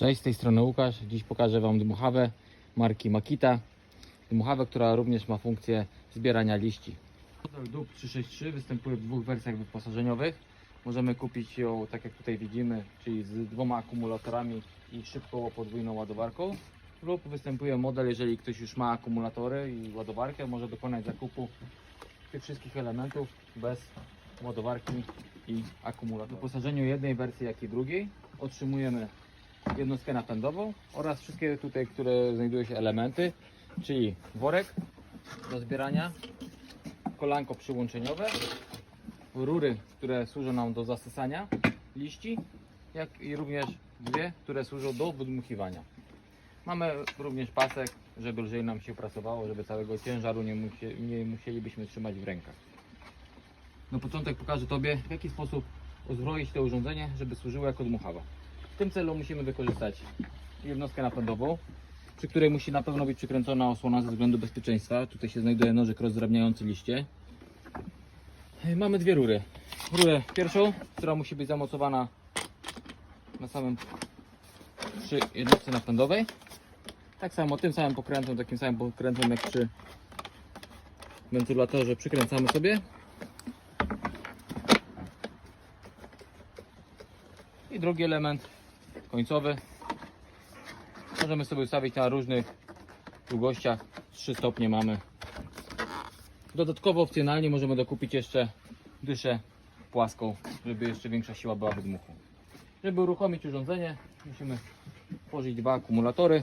Cześć, z tej strony Łukasz. Dziś pokażę Wam dmuchawę marki Makita. Dmuchawę, która również ma funkcję zbierania liści. Model DUB 363 występuje w dwóch wersjach wyposażeniowych. Możemy kupić ją tak jak tutaj widzimy, czyli z dwoma akumulatorami i szybką podwójną ładowarką. Lub występuje model, jeżeli ktoś już ma akumulatory i ładowarkę, może dokonać zakupu tych wszystkich elementów bez ładowarki i akumulatora. W wyposażeniu jednej wersji, jak i drugiej otrzymujemy jednostkę napędową oraz wszystkie tutaj, które znajdują się elementy, czyli worek do zbierania, kolanko przyłączeniowe, rury, które służą nam do zasysania liści, jak i również dwie, które służą do wydmuchiwania. Mamy również pasek, żeby lżej nam się pracowało, żeby całego ciężaru nie, musie, nie musielibyśmy trzymać w rękach. Na początek pokażę Tobie, w jaki sposób uzbroić to urządzenie, żeby służyło jako dmuchawa. Tym celu musimy wykorzystać jednostkę napędową, przy której musi na pewno być przykręcona osłona ze względu bezpieczeństwa. Tutaj się znajduje nożyk rozdrabniający liście. Mamy dwie rury. Rurę pierwszą, która musi być zamocowana na samym przy jednostce napędowej. Tak samo tym samym pokrętłem, takim samym pokrętłem jak przy wentylatorze przykręcamy sobie. I drugi element końcowy. Możemy sobie ustawić na różnych długościach. 3 stopnie mamy. Dodatkowo opcjonalnie możemy dokupić jeszcze dyszę płaską, żeby jeszcze większa siła była wydmuchu. Żeby uruchomić urządzenie musimy włożyć dwa akumulatory.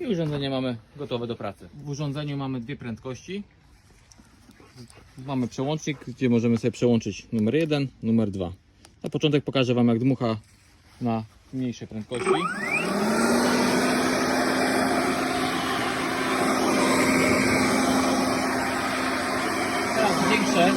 I urządzenie mamy gotowe do pracy. W urządzeniu mamy dwie prędkości. Mamy przełącznik, gdzie możemy sobie przełączyć numer 1, numer 2. Na początek pokażę Wam jak dmucha na mniejszej prędkości. Teraz większe.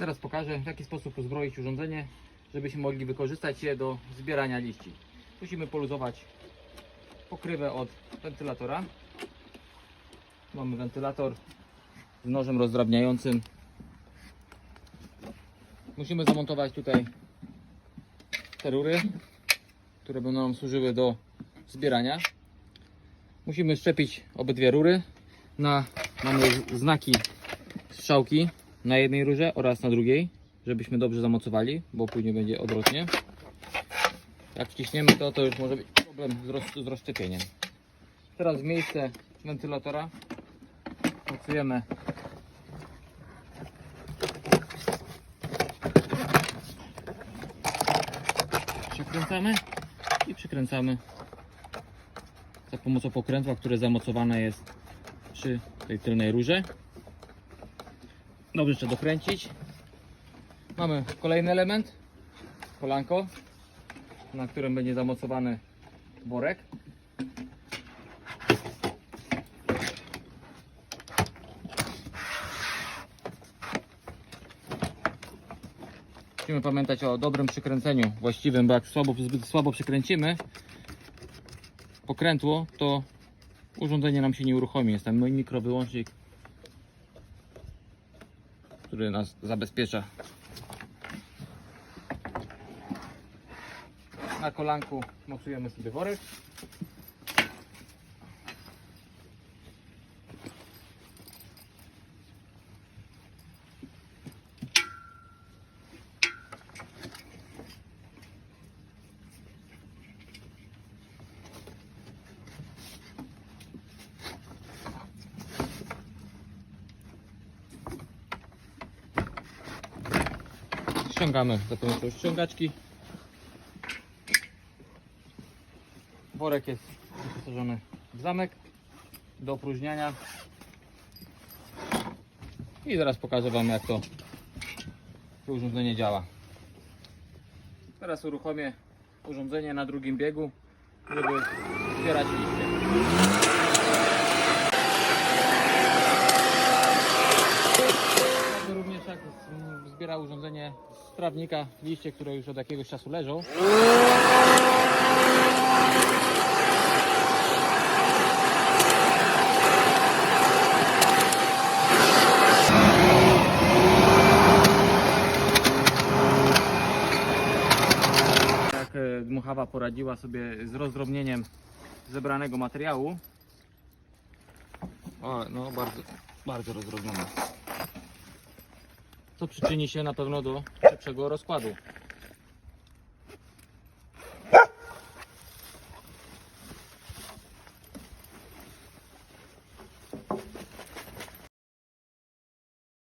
Teraz pokażę w jaki sposób uzbroić urządzenie, żebyśmy mogli wykorzystać je do zbierania liści. Musimy poluzować pokrywę od wentylatora. Mamy wentylator z nożem rozdrabniającym. Musimy zamontować tutaj te rury, które będą nam służyły do zbierania. Musimy szczepić obydwie rury. Na, mamy znaki strzałki na jednej rurze oraz na drugiej, żebyśmy dobrze zamocowali, bo później będzie odwrotnie. Jak wciśniemy to, to już może być problem z, roz, z rozszczepieniem. Teraz w miejsce wentylatora pracujemy przekręcamy i przykręcamy za pomocą pokrętła, które zamocowane jest przy tej tylnej rurze. Dobrze jeszcze dokręcić. Mamy kolejny element, kolanko, na którym będzie zamocowany worek. Musimy pamiętać o dobrym przykręceniu właściwym, bo jak słabo, zbyt słabo przykręcimy pokrętło, to urządzenie nam się nie uruchomi. Jest tam mikrowyłącznik który nas zabezpiecza. Na kolanku mocujemy sobie worek. Ściągamy za pomocą ściągaczki. Worek jest wyposażony w zamek do opróżniania. I zaraz pokażę Wam jak to, to urządzenie działa. Teraz uruchomię urządzenie na drugim biegu, żeby zbierać liście. Zbiera urządzenie z trawnika, liście, które już od jakiegoś czasu leżą. Jak e, dmuchawa poradziła sobie z rozdrobnieniem zebranego materiału. O, no bardzo, bardzo rozdrobnione. Co przyczyni się na pewno do szybszego rozkładu.